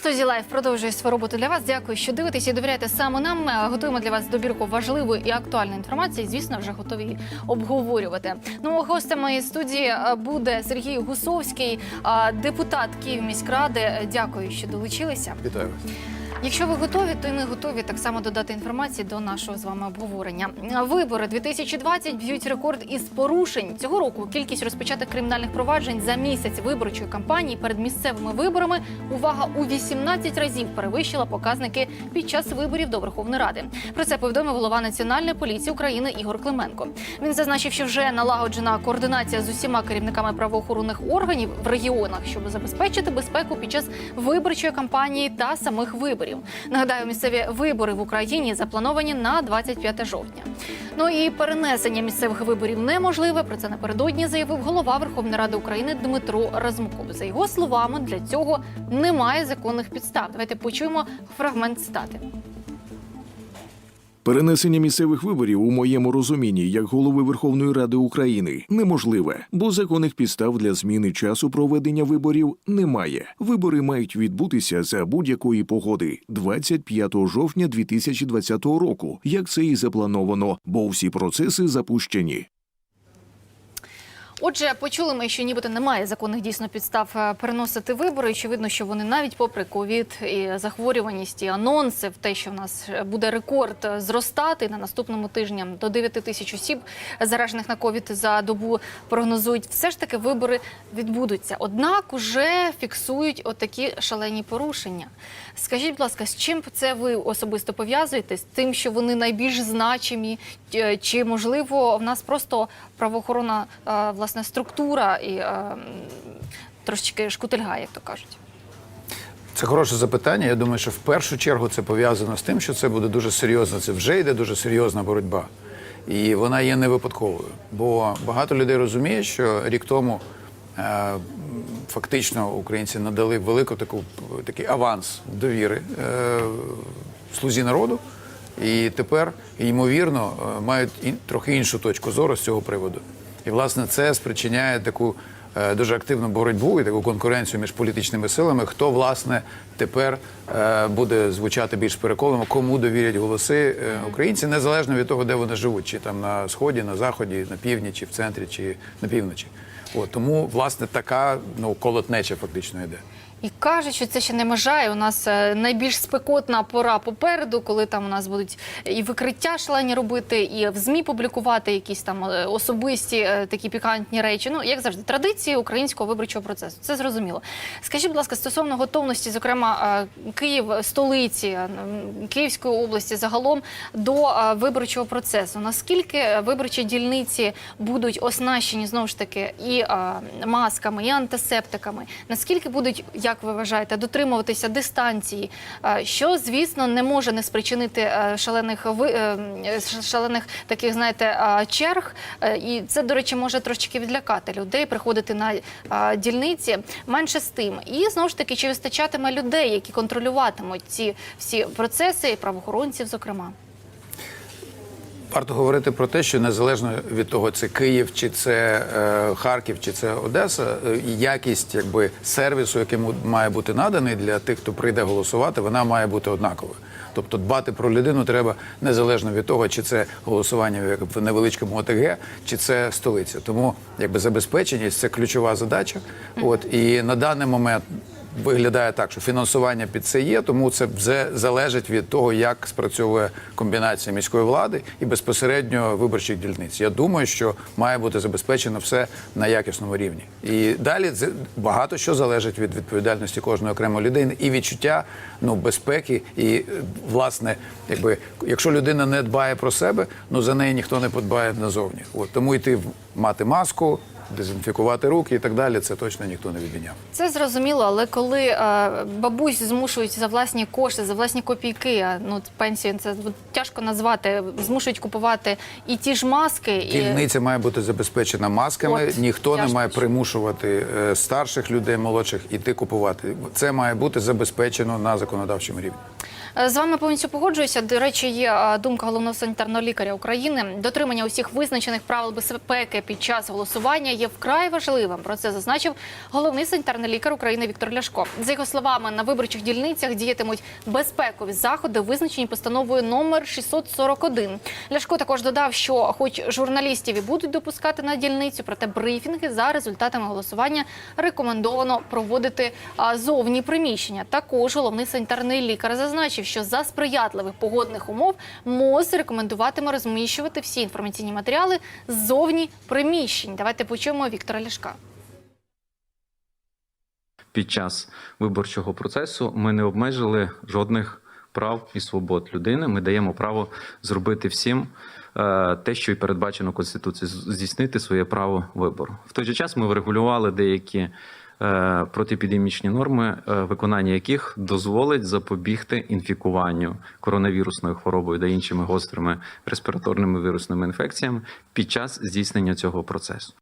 Студія Лайф продовжує свою роботу для вас. Дякую, що дивитесь і довіряєте саме нам. Е, Готуємо для вас добірку важливої і актуальної інформації. Звісно, вже готові її обговорювати. Ну, гостем моєї студії е, буде Сергій Гусовський, е, депутат Київ міськради. Дякую, що долучилися. Вітаю вас. Якщо ви готові, то і ми готові так само додати інформації до нашого з вами обговорення. Вибори 2020 б'ють рекорд із порушень цього року. Кількість розпочатих кримінальних проваджень за місяць виборчої кампанії перед місцевими виборами увага у 18 разів перевищила показники під час виборів до Верховної Ради. Про це повідомив голова національної поліції України Ігор Клименко. Він зазначив, що вже налагоджена координація з усіма керівниками правоохоронних органів в регіонах, щоб забезпечити безпеку під час виборчої кампанії та самих виборів. Нагадаю, місцеві вибори в Україні заплановані на 25 жовтня. Ну і перенесення місцевих виборів неможливе. Про це напередодні заявив голова Верховної Ради України Дмитро Размков. За його словами, для цього немає законних підстав. Давайте почуємо фрагмент цитати. Перенесення місцевих виборів у моєму розумінні як голови Верховної Ради України неможливе, бо законних підстав для зміни часу проведення виборів немає. Вибори мають відбутися за будь-якої погоди 25 жовтня 2020 року, як це і заплановано, бо всі процеси запущені. Отже, почули ми, що нібито немає законних дійсно підстав е, переносити вибори. Очевидно, що вони навіть попри ковід і захворюваність і анонси в те, що в нас буде рекорд е, зростати на наступному тижні до 9 тисяч осіб заражених на ковід за добу прогнозують. Все ж таки вибори відбудуться. Однак уже фіксують отакі шалені порушення. Скажіть, будь ласка, з чим це ви особисто пов'язуєте? З тим, що вони найбільш значимі, Е, чи можливо в нас просто правоохоронна е, власне структура і е, трошечки шкутильгає, як то кажуть? Це хороше запитання. Я думаю, що в першу чергу це пов'язано з тим, що це буде дуже серйозно. Це вже йде дуже серйозна боротьба. І вона є не випадковою. Бо багато людей розуміє, що рік тому е, фактично українці надали велику таку такий аванс довіри е, слузі народу. І тепер, ймовірно, е, мають трохи іншу точку зору з цього приводу. І, власне, це спричиняє таку е, дуже активну боротьбу і таку конкуренцію між політичними силами, хто, власне, тепер е, буде звучати більш переконливо, кому довірять голоси українці, незалежно від того, де вони живуть, чи там на сході, на заході, на півдні, чи в центрі, чи на півночі. От, тому, власне, така ну, колотнеча фактично йде. І кажуть, що це ще не межа. І у нас е, найбільш спекотна пора попереду, коли там у нас будуть і викриття шалені робити, і в змі публікувати якісь там е, особисті е, такі пікантні речі. Ну як завжди, традиції українського виборчого процесу. Це зрозуміло. Скажіть, будь ласка, стосовно готовності, зокрема Київ, столиці Київської області, загалом до виборчого процесу. Наскільки виборчі дільниці будуть оснащені знову ж таки і масками, і антисептиками? Наскільки будуть, як ви вважаєте, дотримуватися дистанції? Е, Що, звісно, не може не спричинити е, шалених е, шалених таких, знаєте, черг. І це, до речі, може трошечки відлякати людей, приходити на дільниці. Менше з тим. І знову ж таки, чи вистачатиме людей, які контролюватимуть ці всі процеси, і правоохоронців, зокрема? Варто говорити про те, що незалежно від того, це Київ, чи це е, Харків, чи це Одеса, е, якість якби сервісу, який має бути наданий для тих, хто прийде голосувати, вона має бути однаковою. Тобто дбати про людину треба незалежно від того, чи це голосування як в невеличкому ОТГ, чи це столиця. Тому якби забезпеченість це ключова задача. От і на даний момент виглядає так, що фінансування під це є, тому це вже залежить від того, як спрацьовує комбінація міської влади і безпосередньо виборчих дільниць. Я думаю, що має бути забезпечено все на якісному рівні. І далі багато що залежить від відповідальності кожної окремої людини і відчуття ну безпеки. І е, власне, якби якщо людина не дбає про себе, ну за неї ніхто не подбає назовні. От тому йти мати маску. Дезінфікувати руки і так далі, це точно ніхто не відміняв. Це зрозуміло, але коли е, бабусь змушують за власні кошти, за власні копійки, а ну пенсію це тяжко назвати, змушують купувати і ті ж маски, і має бути забезпечена масками. От, Ніхто не має примушувати е, старших людей, молодших іти купувати. Це має бути забезпечено на законодавчому рівні. Е, З вами повністю погоджуюся. До речі, є е, думка головного санітарного лікаря України. Дотримання усіх визначених правил безпеки під час голосування є вкрай важливим. Про це зазначив головний санітарний лікар України Віктор Ляшко. За його словами, на виборчих дільницях діятимуть безпекові заходи, визначені постановою номер 641. Ляшко також додав, що, хоч журналістів і будуть допускати на дільницю, проте брифінги за результатами голосування рекомендовано проводити зовні приміщення. Також головний санітарний лікар зазначив, що за сприятливих погодних умов МОЗ рекомендуватиме розміщувати всі інформаційні матеріали ззовні приміщень. Давайте почуємо Віктора Ляшка. під час виборчого процесу ми не обмежили жодних прав і свобод людини. Ми даємо право зробити всім е, те, що і передбачено Конституцією, здійснити своє право вибору. В той же час ми врегулювали деякі протиепідемічні норми, е, виконання яких дозволить запобігти інфікуванню коронавірусною хворобою та іншими гострими респіраторними вірусними інфекціями під час здійснення цього процесу.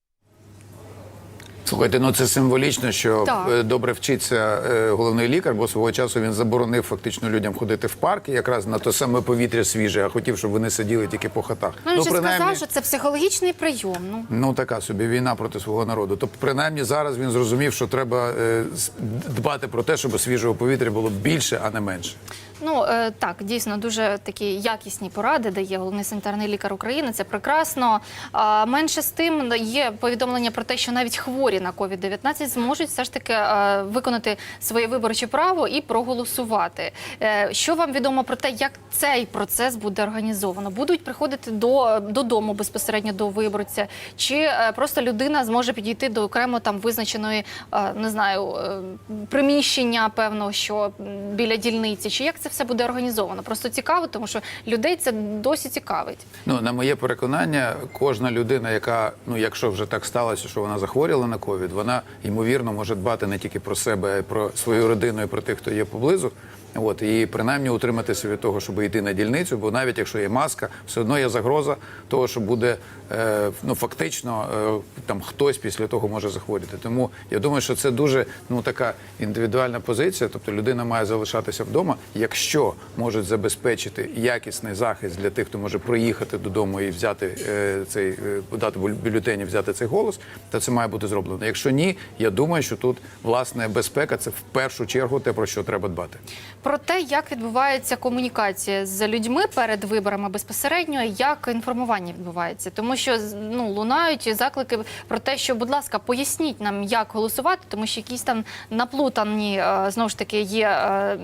Слухайте, ну це символічно, що Так. е, добре вчиться е, головний лікар, бо свого часу він заборонив фактично людям ходити в парк якраз на те саме повітря свіже, а хотів, щоб вони сиділи тільки по хатах. Ну, він ще сказав, що це психологічний прийом. Ну Ну така собі війна проти свого народу. Тобто, принаймні зараз він зрозумів, що треба е, дбати про те, щоб свіжого повітря було більше, а не менше. Ну е, так, дійсно дуже такі якісні поради дає головний санітарний лікар України. Це прекрасно. А менше з тим є повідомлення про те, що навіть хворі на COVID-19 зможуть все ж таки е, виконати своє виборче право і проголосувати. Е, Що вам відомо про те, як цей процес буде організовано? Будуть приходити до додому безпосередньо до виборця, чи просто людина зможе підійти до окремо там визначеної, не знаю, приміщення, певно, що біля дільниці, чи як це все буде організовано? Просто цікаво, тому що людей це досі цікавить. Ну, на моє переконання, кожна людина, яка, ну якщо вже так сталося, що вона захворіла на ковід, вона ймовірно може дбати не тільки про себе, а й про свою родину і про тих, хто є поблизу. От і принаймні утриматися від того, щоб йти на дільницю, бо навіть якщо є маска, все одно є загроза того, що буде е, ну фактично е, там хтось після того може захворіти. Тому я думаю, що це дуже ну така індивідуальна позиція. Тобто людина має залишатися вдома, якщо можуть забезпечити якісний захист для тих, хто може проїхати додому і взяти е, цей е, подати бю- бюлетені, взяти цей голос, то це має бути зроблено. Якщо ні, я думаю, що тут власне безпека це в першу чергу те, про що треба дбати. Про те, як відбувається комунікація з людьми перед виборами безпосередньо, як інформування відбувається, тому що ну лунають заклики про те, що, будь ласка, поясніть нам, як голосувати, тому що якісь там наплутані е, знову ж таки є е,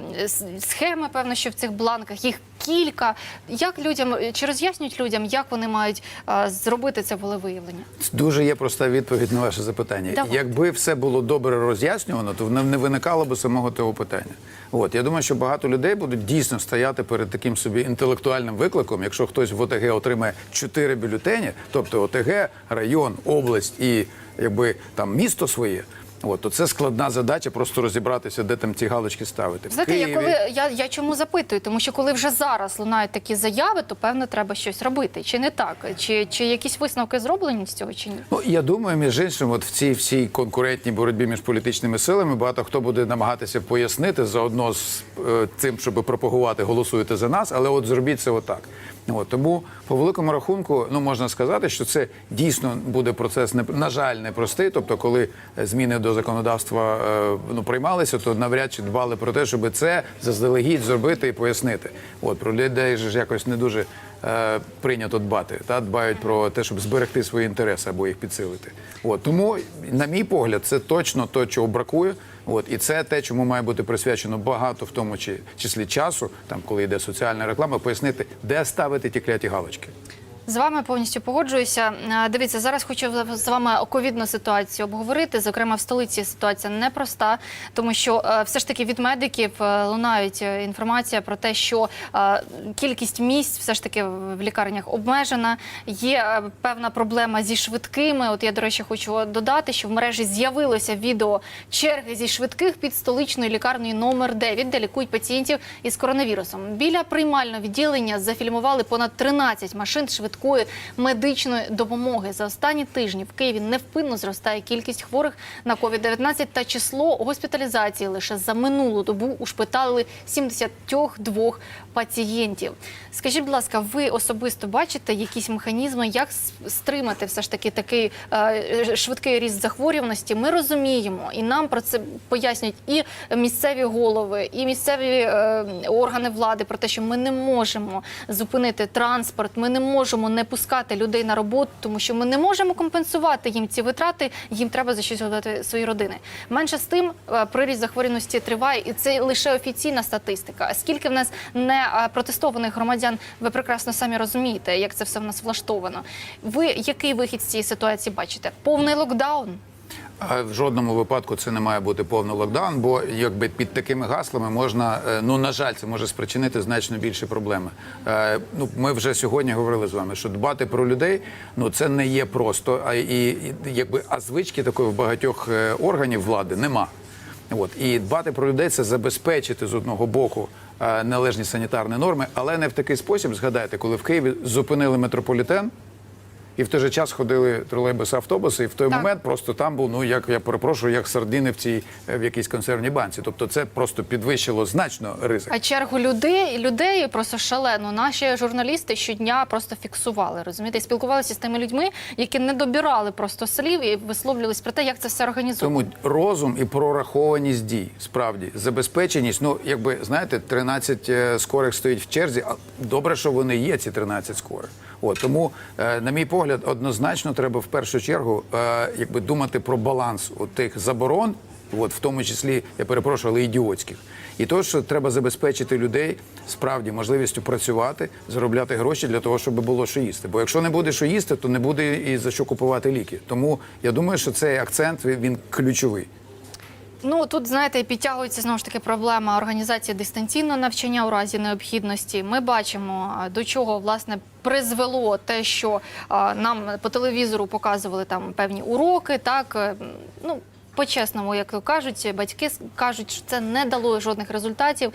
схеми, певно, що в цих бланках їх кілька. Як людям чи роз'яснюють людям, як вони мають е, зробити це волевиявлення? Дуже є проста відповідь на ваше запитання. Давай. Якби все було добре роз'яснювано, то не не виникало б самого того питання. От я думаю, що багато людей будуть дійсно стояти перед таким собі інтелектуальним викликом. Якщо хтось в ОТГ отримає чотири бюлетені, тобто ОТГ, район, область і якби там місто своє. От, то це складна задача просто розібратися, де там ці галочки ставити. В Знаєте, я коли я, я чому запитую? Тому що коли вже зараз лунають такі заяви, то певно треба щось робити. Чи не так? Чи, чи якісь висновки зроблені з цього, чи ні? Ну я думаю, між іншим, от в цій всій конкурентній боротьбі між політичними силами багато хто буде намагатися пояснити заодно з е, цим, щоб пропагувати голосуйте за нас, але от зробіть це отак. От тому по великому рахунку, ну можна сказати, що це дійсно буде процес на жаль непростий. Тобто, коли е, зміни до законодавства е, ну приймалися, то навряд чи дбали про те, щоб це заздалегідь зробити і пояснити. От про людей ж якось не дуже е, прийнято дбати. Та дбають про те, щоб зберегти свої інтереси або їх підсилити. От тому, на мій погляд, це точно то, чого бракує. От і це те, чому має бути присвячено багато, в тому чи- числі часу, там коли йде соціальна реклама, пояснити, де ставити ті кляті галочки. З вами повністю погоджуюся. Е, Дивіться, зараз хочу з вами ковідну ситуацію обговорити. Зокрема, в столиці ситуація непроста, тому що е, все ж таки від медиків е, лунають інформація про те, що кількість місць все ж таки в лікарнях обмежена. Є певна проблема зі швидкими. От я, до речі, хочу додати, що в мережі з'явилося відео черги зі швидких під столичною лікарнею номер 9, де лікують пацієнтів із коронавірусом. Біля приймального відділення зафільмували понад 13 машин швидких швидкої медичної допомоги. За останні тижні в Києві невпинно зростає кількість хворих на COVID-19 та число госпіталізації лише за минулу добу ушпиталили 72 пацієнтів. Скажіть, будь ласка, ви особисто бачите якісь механізми, як стримати все ж таки такий е, швидкий ріст захворюваності? Ми розуміємо, і нам про це пояснюють і місцеві голови, і місцеві е, органи влади про те, що ми не можемо зупинити транспорт, ми не можемо не пускати людей на роботу, тому що ми не можемо компенсувати їм ці витрати. Їм треба за щось годувати свої родини. Менше з тим, е, приріст захворюваності триває, і це лише офіційна статистика. Скільки в нас не е, протестованих громадян, ви прекрасно самі розумієте, як це все в нас влаштовано. Ви який вихід з цієї ситуації бачите? Повний локдаун? В жодному випадку це не має бути повний локдаун, бо якби під такими гаслами можна, е, ну на жаль, це може спричинити значно більші проблеми. Е, Ну ми вже сьогодні говорили з вами, що дбати про людей ну це не є просто, а і, якби а звички такої в багатьох е, органів влади нема. От і дбати про людей це забезпечити з одного боку належні санітарні норми, але не в такий спосіб. Згадайте, коли в Києві зупинили метрополітен. І в той же час ходили тролейбуси, автобуси, і в той Так. момент просто там був, ну як я перепрошую, як сардини в цій е, в якійсь консервній банці. Тобто це просто підвищило значно ризик. А чергу людей людей просто шалено. Наші журналісти щодня просто фіксували. Розумієте, і спілкувалися з тими людьми, які не добирали просто слів і висловлювались про те, як це все організовано. Тому розум і прорахованість дій, справді забезпеченість. Ну якби знаєте, 13 е, скорих стоїть в черзі. А добре, що вони є, ці 13 скорих. От тому, е, на мій погляд, однозначно треба в першу чергу е, якби думати про баланс от тих заборон. От в тому числі я перепрошую, але ідіотських, і то, що треба забезпечити людей справді можливістю працювати, заробляти гроші для того, щоб було що їсти. Бо якщо не буде що їсти, то не буде і за що купувати ліки. Тому я думаю, що цей акцент він ключовий. Ну тут знаєте, підтягується знову ж таки проблема організації дистанційного навчання у разі необхідності. Ми бачимо до чого власне призвело те, що нам по телевізору показували там певні уроки. Так е, ну. По-чесному, як то кажуть, батьки кажуть, що це не дало жодних результатів.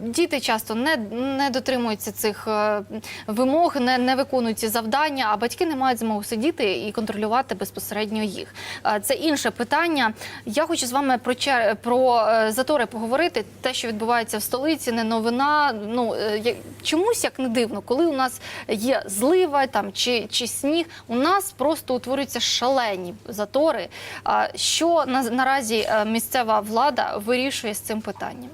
Діти часто не, не дотримуються цих е, вимог, не, не виконують завдання, а батьки не мають змогу сидіти і контролювати безпосередньо їх. Це інше питання. Я хочу з вами про про е, затори поговорити. Те, що відбувається в столиці, не новина. Ну е, чомусь як не дивно, коли у нас є злива там чи, чи сніг, у нас просто утворюються шалені затори. А що на, наразі е, місцева влада вирішує з цим питанням?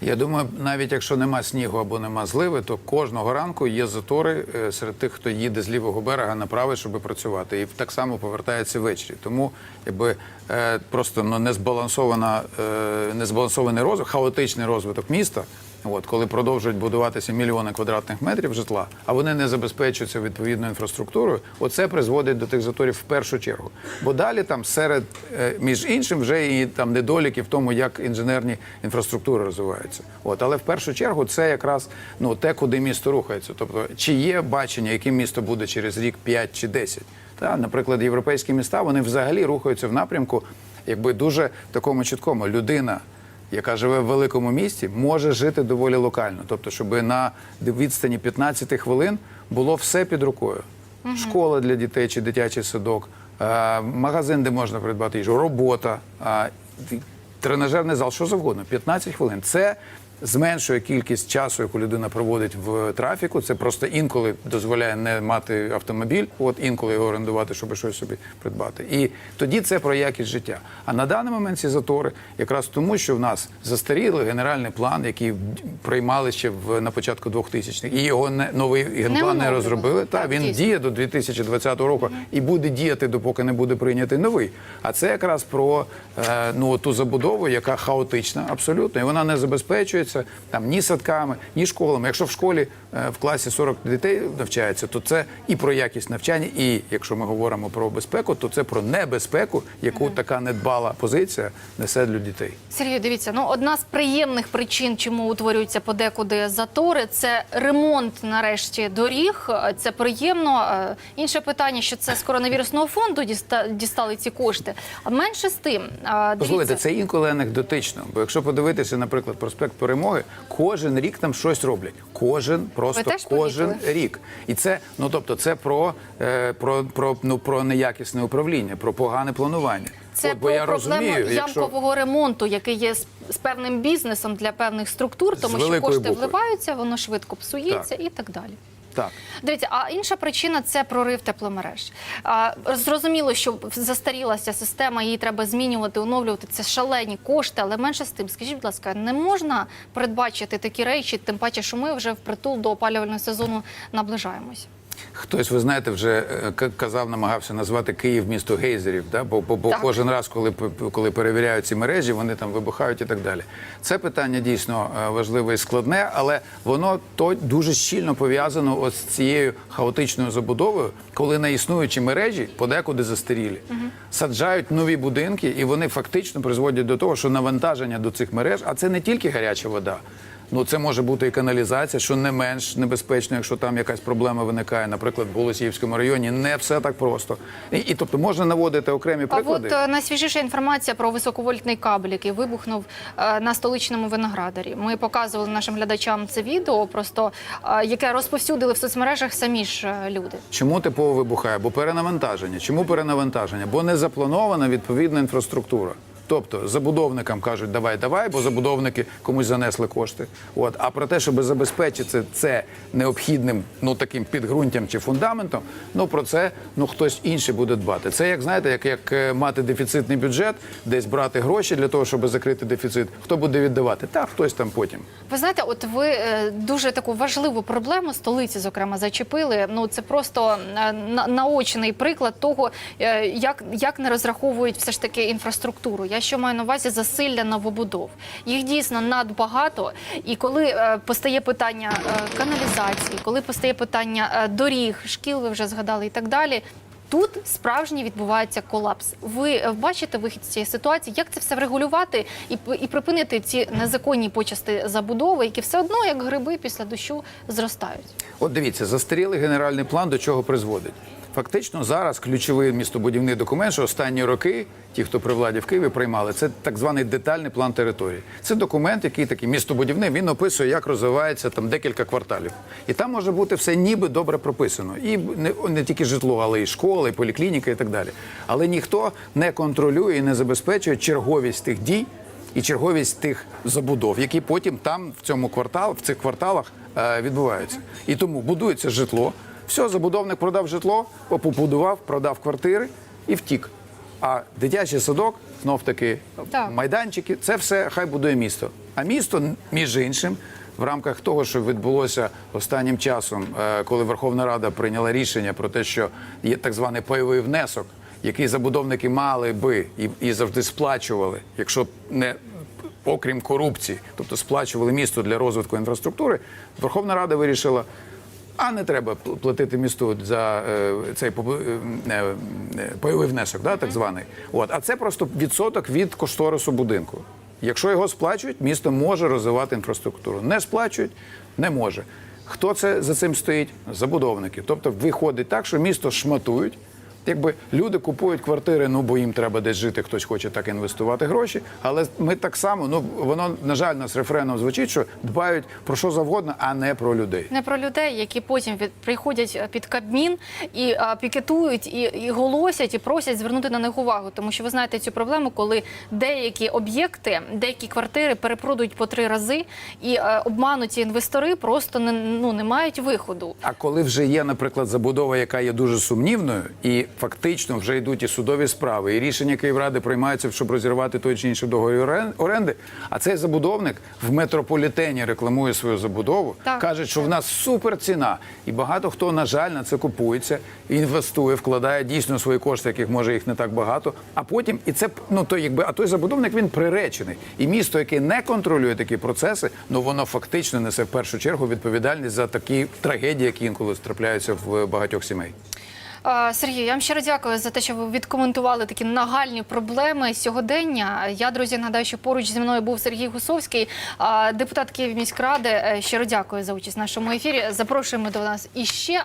Я думаю, навіть якщо нема снігу або нема зливи, то кожного ранку є затори е, серед тих, хто їде з лівого берега на правий, щоб працювати, і так само повертається ввечері. Тому якби е, просто ну, незбалансована, незбалансований розвиток, хаотичний розвиток міста. От, коли продовжують будуватися мільйони квадратних метрів житла, а вони не забезпечуються відповідною інфраструктурою, оце призводить до тих заторів в першу чергу. Бо далі там серед е, між іншим вже і там недоліки в тому, як інженерні інфраструктури розвиваються. От, але в першу чергу це якраз ну те, куди місто рухається. Тобто, чи є бачення, яким місто буде через рік 5 чи 10. Та, наприклад, європейські міста вони взагалі рухаються в напрямку, якби дуже такому чіткому людина яка живе в великому місті, може жити доволі локально. Тобто, щоб на відстані 15 хвилин було все під рукою. Школа для дітей чи дитячий садок, е, магазин, де можна придбати їжу, робота, е, тренажерний зал, що завгодно. 15 хвилин. Це зменшує кількість часу, яку людина проводить в трафіку. Це просто інколи дозволяє не мати автомобіль, от інколи його орендувати, щоб щось собі придбати. І тоді це про якість життя. А на даний момент ці затори якраз тому, що в нас застарілий генеральний план, який приймали ще в на початку 2000-х, і його не новий генплан не оновлювали. розробили. Та він дійсно. діє до 2020 року і буде діяти, допоки не буде прийнятий новий. А це якраз про е, ну ту забудову, яка хаотична, абсолютно, і вона не забезпечується там ні садками, ні школами. Якщо в школі е, в класі 40 дітей навчається, то це і про якість навчання, і якщо ми говоримо про безпеку, то це про небезпеку, яку така недбала позиція несе для дітей. Сергію, дивіться, ну одна з приємних причин, чому утворюються подекуди затори, це ремонт нарешті доріг. Це приємно. Е, Інше питання, що це з коронавірусного фонду діста- дістали ці кошти. А менше з тим, е, Послухайте, це інколи анекдотично. Бо якщо подивитися, наприклад, проспект Перемоги, перемоги кожен рік там щось роблять. Кожен просто теж кожен помітили? рік. І це ну тобто, це про, е, про, про, ну, про неякісне управління, про погане планування. Це От, бо про я проблему розумію, якщо ремонту, який є з, з певним бізнесом для певних структур, тому що кошти букви. вливаються, воно швидко псується і так далі. Так. Дивіться, а інша причина це прорив тепломереж. А, зрозуміло, що застарілася система, її треба змінювати, оновлювати. Це шалені кошти, але менше з тим. Скажіть, будь ласка, не можна передбачити такі речі, тим паче, що ми вже впритул до опалювального сезону наближаємось. Хтось, ви знаєте, вже е, казав, намагався назвати Київ місто гейзерів, да? бо, бо, бо кожен раз, коли, коли перевіряють ці мережі, вони там вибухають і так далі. Це питання дійсно е, важливе і складне, але воно то дуже щільно пов'язано ось з цією хаотичною забудовою, коли на існуючі мережі подекуди застарілі, саджають нові будинки, і вони фактично призводять до того, що навантаження до цих мереж, а це не тільки гаряча вода. Ну, це може бути і каналізація, що не менш небезпечно, якщо там якась проблема виникає, наприклад, в Голосіївському районі. Не все так просто. І, і тобто можна наводити окремі А от е, найсвіжіша інформація про високовольтний кабель, який вибухнув е, на столичному виноградарі. Ми показували нашим глядачам це відео, просто е, яке розповсюдили в соцмережах самі ж е, люди. Чому типово вибухає? Бо перенавантаження. Чому перенавантаження? Бо не запланована відповідна інфраструктура. Тобто забудовникам кажуть, давай, давай, бо забудовники комусь занесли кошти. От а про те, щоб забезпечити це необхідним ну таким підґрунтям чи фундаментом, ну про це ну хтось інший буде дбати. Це як знаєте, як, як е, мати дефіцитний бюджет, десь брати гроші для того, щоб закрити дефіцит. Хто буде віддавати? Та хтось там потім. Ви знаєте, от ви е, дуже таку важливу проблему столиці, зокрема, зачепили. Ну це просто е, на- наочний приклад того, як, як не розраховують все ж таки інфраструктуру. Я що маю на увазі засилля новобудов. Їх дійсно надбагато. І коли е, постає питання е, каналізації, коли постає питання е, доріг, шкіл, ви вже згадали і так далі. Тут справжній відбувається колапс. Ви бачите вихід з цієї ситуації? Як це все врегулювати і, і припинити ці незаконні почасти забудови, які все одно, як гриби після дощу, зростають? От дивіться, застарілий генеральний план до чого призводить. Фактично зараз ключовий містобудівний документ, що останні роки ті, хто при владі в Києві приймали, це так званий детальний план території. Це документ, який такий містобудівний. Він описує, як розвивається там декілька кварталів. І там може бути все ніби добре прописано. І не, не тільки житло, але і школи, і поліклініка, і так далі. Але ніхто не контролює і не забезпечує черговість тих дій і черговість тих забудов, які потім там в цьому квартал, в цих кварталах е, відбуваються. І тому будується житло. Все, забудовник продав житло, побудував, продав квартири і втік. А дитячий садок, знов таки, Так. майданчики, це все хай будує місто. А місто, між іншим, в рамках того, що відбулося останнім часом, е, коли Верховна Рада прийняла рішення про те, що є так званий пайовий внесок, який забудовники мали би і, і завжди сплачували, якщо не окрім корупції, тобто сплачували місто для розвитку інфраструктури, Верховна Рада вирішила. А не треба платити місту за е, цей е, е, пайовий внесок, да, так званий. От. А це просто відсоток від кошторису будинку. Якщо його сплачують, місто може розвивати інфраструктуру. Не сплачують, не може. Хто це за цим стоїть? Забудовники. Тобто виходить так, що місто шматують. Якби люди купують квартири, ну бо їм треба десь жити, хтось хоче так інвестувати гроші. Але ми так само, ну воно на жаль, нас рефреном звучить, що дбають про що завгодно, а не про людей. Не про людей, які потім від, приходять е, під Кабмін і а, пікетують, і, і голосять, і просять звернути на них увагу. Тому що ви знаєте цю проблему, коли деякі об'єкти, деякі квартири перепродають по три рази, і е, обмануті інвестори просто не, ну, не мають виходу. А коли вже є, наприклад, забудова, яка є дуже сумнівною, і фактично вже йдуть і судові справи, і рішення Київради приймаються, щоб розірвати той чи інший договір оренди. А цей забудовник в метрополітені рекламує свою забудову, Так. каже, що в нас супер ціна. І багато хто, на жаль, на це купується, інвестує, вкладає дійсно свої кошти, яких може їх не так багато. А потім, і це ну то якби, а той забудовник він приречений. І місто, яке не контролює такі процеси, ну воно фактично несе в першу чергу відповідальність за такі трагедії, які інколи трапляються в багатьох сімей. А, Сергій, я вам щиро дякую за те, що ви відкоментували такі нагальні проблеми сьогодення. Я, друзі, нагадаю, що поруч зі мною був Сергій Гусовський, депутат Київ міськради. Щиро дякую за участь в нашому ефірі. Запрошуємо до нас іще.